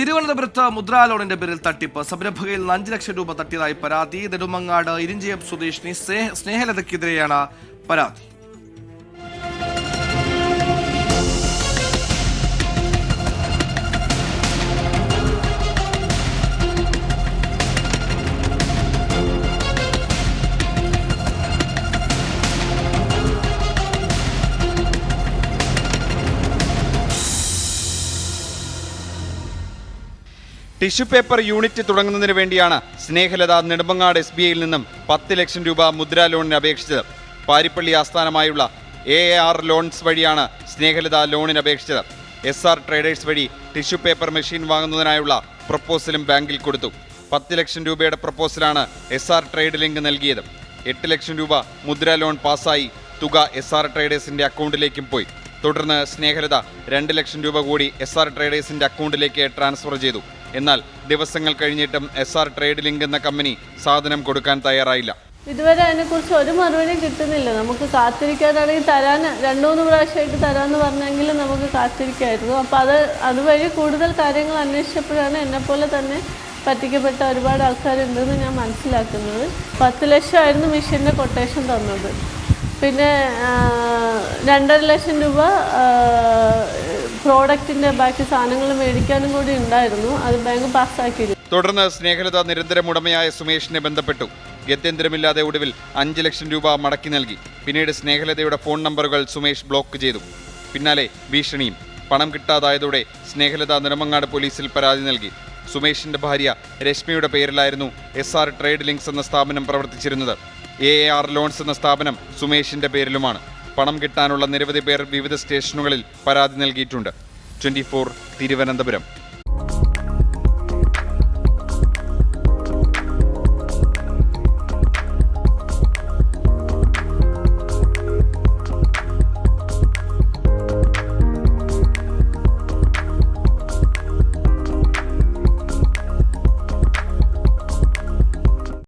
തിരുവനന്തപുരത്ത് മുദ്രാ ലോണിന്റെ പേരിൽ തട്ടിപ്പ്. സംരംഭകയിൽ നിന്ന് ലക്ഷം രൂപ തട്ടിയതായി പരാതി. നെടുമങ്ങാട് ഇരിഞ്ചിയം സ്വദേശിനി സ്നേഹ- സ്നേഹലതയ്ക്കെതിരെയാണ് പരാതി. ടിഷ്യൂ പേപ്പർ യൂണിറ്റ് തുടങ്ങുന്നതിന് വേണ്ടിയാണ് സ്നേഹലത നെടുമ്പങ്ങാട് എസ് ബി ഐയിൽ നിന്നും പത്ത് ലക്ഷം രൂപ മുദ്രാ ലോണിന് അപേക്ഷിച്ചത്. പാരിപ്പള്ളി ആസ്ഥാനമായുള്ള എ ആർ ലോൺസ് വഴിയാണ് സ്നേഹലത ലോണിന് അപേക്ഷിച്ചത്. എസ് ആർ ട്രേഡേഴ്സ് വഴി ടിഷ്യൂ പേപ്പർ മെഷീൻ വാങ്ങുന്നതിനായുള്ള പ്രപ്പോസലും ബാങ്കിൽ കൊടുത്തു. പത്ത് ലക്ഷം രൂപയുടെ പ്രപ്പോസലാണ് എസ് ആർ ട്രേഡ് ലിങ്ക് നൽകിയത്. എട്ട് ലക്ഷം രൂപ മുദ്രാ ലോൺ പാസ്സായി തുക എസ് ആർ ട്രേഡേഴ്സിന്റെ അക്കൗണ്ടിലേക്കും പോയി. തുടർന്ന് സ്നേഹലത രണ്ട് ലക്ഷം രൂപ കൂടി എസ് ആർ ട്രേഡേഴ്സിന്റെ അക്കൗണ്ടിലേക്ക് ട്രാൻസ്ഫർ ചെയ്തു. എന്നാൽ ദിവസങ്ങൾ കഴിഞ്ഞിട്ടും എസ് ആർ ട്രേഡ് ലിങ്ക് എന്ന കമ്പനി സാധനം കൊടുക്കാൻ തയ്യാറായില്ല. ഇതുവരെ അതിനെക്കുറിച്ച് ഒരു മറുപടിയും കിട്ടുന്നില്ല. നമുക്ക് കാത്തിരിക്കാനാണെങ്കിൽ തരാൻ രണ്ടു മൂന്ന് പ്രാവശ്യമായിട്ട് തരാമെന്ന് പറഞ്ഞെങ്കിൽ നമുക്ക് കാത്തിരിക്കായിരുന്നു. അപ്പോൾ അത് അതുവഴി കൂടുതൽ കാര്യങ്ങൾ അന്വേഷിച്ചപ്പോഴാണ് എന്നെപ്പോലെ തന്നെ പറ്റിക്കപ്പെട്ട ഒരുപാട് ആൾക്കാരുണ്ടെന്ന് ഞാൻ മനസ്സിലാക്കുന്നത്. പത്ത് ലക്ഷമായിരുന്നു മിഷീന്റെ കൊട്ടേഷൻ തന്നത്. പിന്നെ രണ്ടര ലക്ഷം രൂപ പ്രോഡക്റ്റിന്റെ ബാക്കി സാധനങ്ങൾ മേടിക്കാനും കൂടി ഉണ്ടായിരുന്നു. അത് ബാങ്ക് പാസ്സാക്കിയിരുന്നു. തുടർന്ന് സ്നേഹലത നിരന്തരം ഉടമയായ സുമേഷിനെ ബന്ധപ്പെട്ടു. ഗത്യന്തരമില്ലാതെ ഒടുവിൽ അഞ്ച് ലക്ഷം രൂപ മടക്കി നൽകി. പിന്നീട് സ്നേഹലതയുടെ ഫോൺ നമ്പറുകൾ സുമേഷ് ബ്ലോക്ക് ചെയ്തു. പിന്നാലെ ഭീഷണിയും പണം കിട്ടാതായതോടെ സ്നേഹലത നെടുമങ്ങാട് പോലീസിൽ പരാതി നൽകി. സുമേഷിന്റെ ഭാര്യ രശ്മിയുടെ പേരിലായിരുന്നു എസ് ആർ ട്രേഡ് ലിങ്ക്സ് എന്ന സ്ഥാപനം പ്രവർത്തിച്ചിരുന്നത്. എ ആർ ലോൺസ് എന്ന സ്ഥാപനം സുമേഷിന്റെ പേരിലുമാണ്. പണം കിട്ടാനുള്ള നിരവധി പേർ വിവിധ സ്റ്റേഷനുകളിൽ പരാതി നൽകിയിട്ടുണ്ട്. ട്വന്റി തിരുവനന്തപുരം.